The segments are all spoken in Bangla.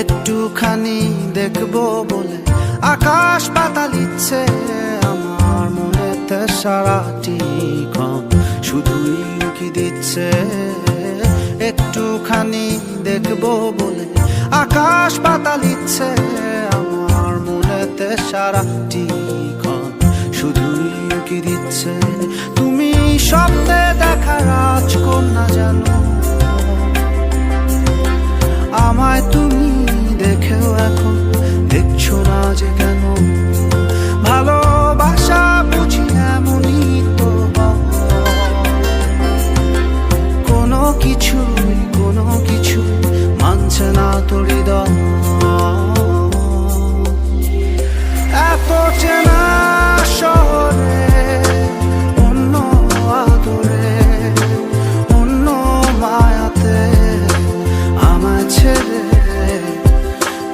একটুখানি দেখব বলে আকাশ পাতাল ইচ্ছে, আমার মনেতে সারাটি ক্ষণ শুধুই কি দিচ্ছে। একটুখানি দেখব বলে আকাশ পাতাল ইচ্ছে, আমার মনেতে সারাটি ক্ষণ শুধুই কি দিচ্ছে। তুমি স্বপ্নে দেখা রাজকন্যা জানো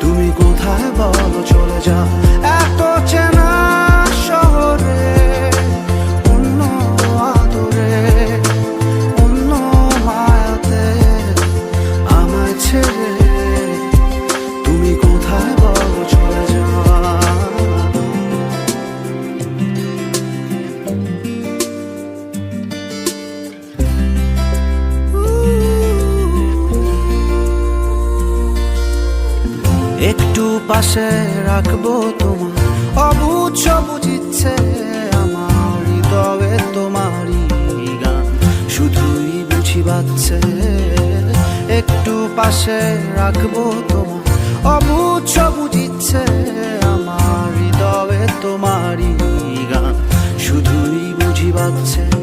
তুমি কোথায় বলো চলে যাও। পাশে রাখব তোমার। অবুঝ সবুজ ইচ্ছে আমার, হৃদয়ে তোমারই গান। শুধুই বুঝি বাচ্ছে একটু পাশে রাখব তোমার। অবুঝ সবুজ ইচ্ছে আমার, হৃদয়ে তোমারই গান। শুধুই বুঝি বাচ্ছে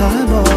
তুমি কোথায়